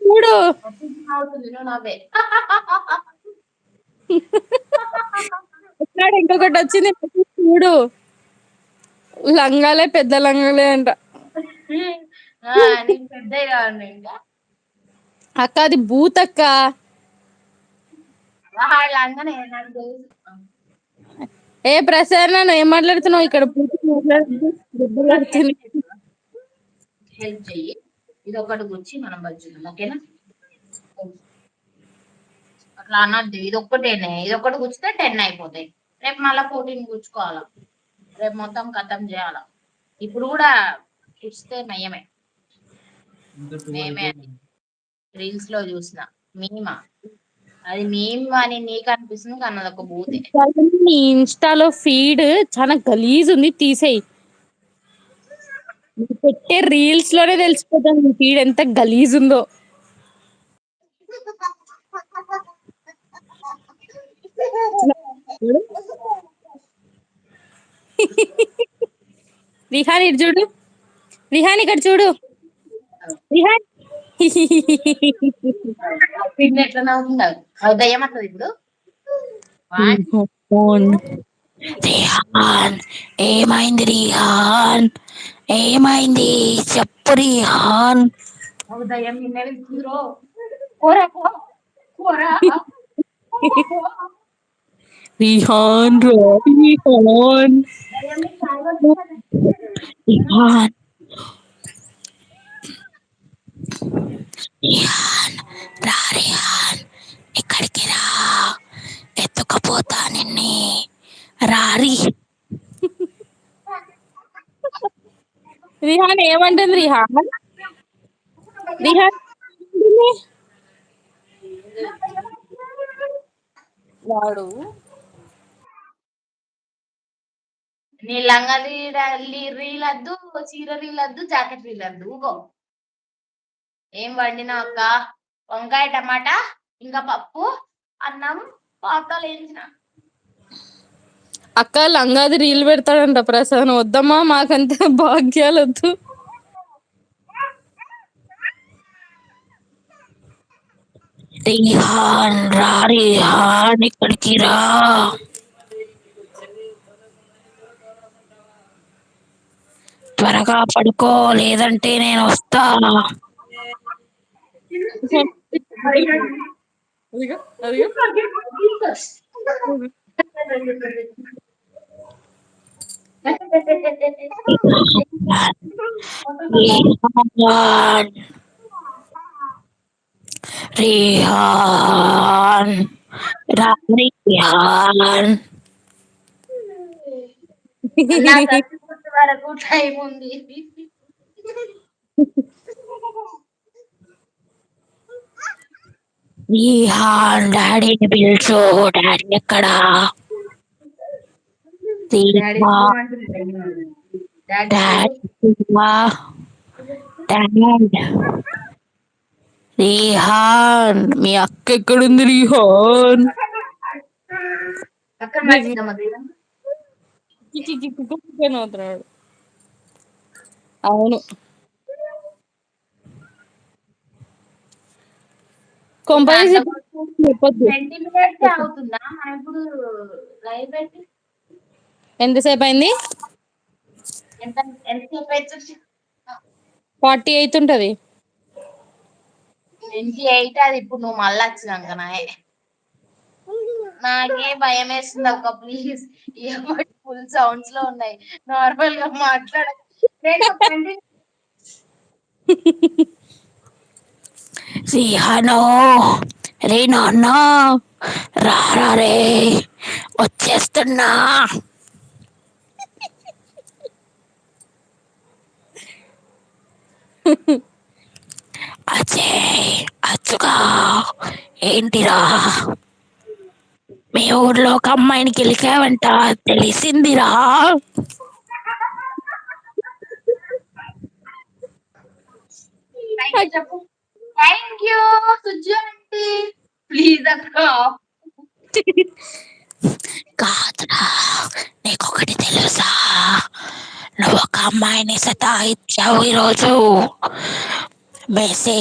చూడు. ఇంకొకటి వచ్చింది చూడు. లంగాలే పెద్ద లంగాలే అంట. అక్క అది తెలుసు. ఏ ప్రసన్న నువ్వు ఏం మాట్లాడుతున్నావు? ఇక్కడ బూత్ మాట్లాడుతూ ఇది ఒకటి గుచ్చి మనం బజ్జుదాం ఓకేనా? అట్లా అనద్దు ఇది ఒక్కటేనే ఇది ఒకటి గుచ్చితే టెన్ అయిపోతాయి. రేపు మళ్ళీ ఫోర్టీన్ గుచ్చుకోవాలా? రేపు మొత్తం ఖతం చేయాలా? ఇప్పుడు కూడా గుచ్చితే నయ్యమే మేమే అని రీల్స్లో చూసిన మీమా. అది మేము అని నీకు అనిపిస్తుంది కానీ అది ఒక బూతే నీ ఇన్స్టాలో ఫీడ్ చాలా గలీజ్ ఉంది తీసేయి. పెట్టే రీల్స్లోనే తెలిసిపోతాను ఫీడ్ ఎంత గలీజ్ ఉందో. రిహాన్ ఇటు చూడు. రిహాన్ ఇక్కడ చూడు. రిహాన్. ఇప్పుడు. రిహాన్. ఏమైంది రిహాన్? ఏమైంది? చెప్పు రిహాన్ ఒక దయ్యం నిన్న వెళ్తుందిరో కూర కూర రిహాన్ రా రిహాన్ రిహాన్ రిహాన్ రా రిహాన్ ఇక్కడికి రా ఎత్తుకపోతా నిన్ని రారి రిహాన్ ఏమంటుంది రిహాన్? రిహాన్ వాడు నీ లంగా రీలద్దు చీర రీలద్దు జాకెట్ రీలద్దు ఊగో ఏం వండినా అక్క? వంకాయ టమాటా ఇంకా పప్పు అన్నం పాకాలు వేయించిన. అక్క లంగాది రీల్ పెడతాడంట ప్రసాద్. వద్దమ్మా మాకంత భాగ్యాలు వద్దు రిహాన్ రా రిహాన్ ఇక్కడికి రా. త్వరగా పడుకో లేదంటే నేను వస్తా. అదిగో, అదిగో. రిహాన్ రిహాన్ రా రిహాన్ నా చచ్చిపోతే వరకు టైం ఉంది రిహాన్ రిహాన్ మీ అక్క ఎక్కడుంది రిహాన్? అవును. కొంపదీసి మినిట్స్ అవుతుందా? మనం ఇప్పుడు లైవ్ పెట్టి ఎంతసేపు అయింది ఫార్టీ ఎయిత్ ఉంటది. ట్వంటీ ఎయిట్ అది ఇప్పుడు నువ్వు మళ్ళీ వచ్చినాక నాయే. నాకే భయం వేస్తుంది ఒక ప్లీజ్ ఫుల్ సౌండ్స్లో ఉన్నాయి. నార్మల్గా మాట్లాడ రిహాను రే నాన్న రారా రే వచ్చేస్తున్నా. అజయ్ అచ్చుగా ఏంటిరా? మీ ఊర్లో ఒక అమ్మాయిని గెలిచావంట తెలిసిందిరా. థ్యాంక్ యూ ప్లీజ్ అక్క కాదురా నీకొకటి తెలుసా నువ్వు ఒక అమ్మాయిని సతాయించావు ఈరోజు. మెసేజ్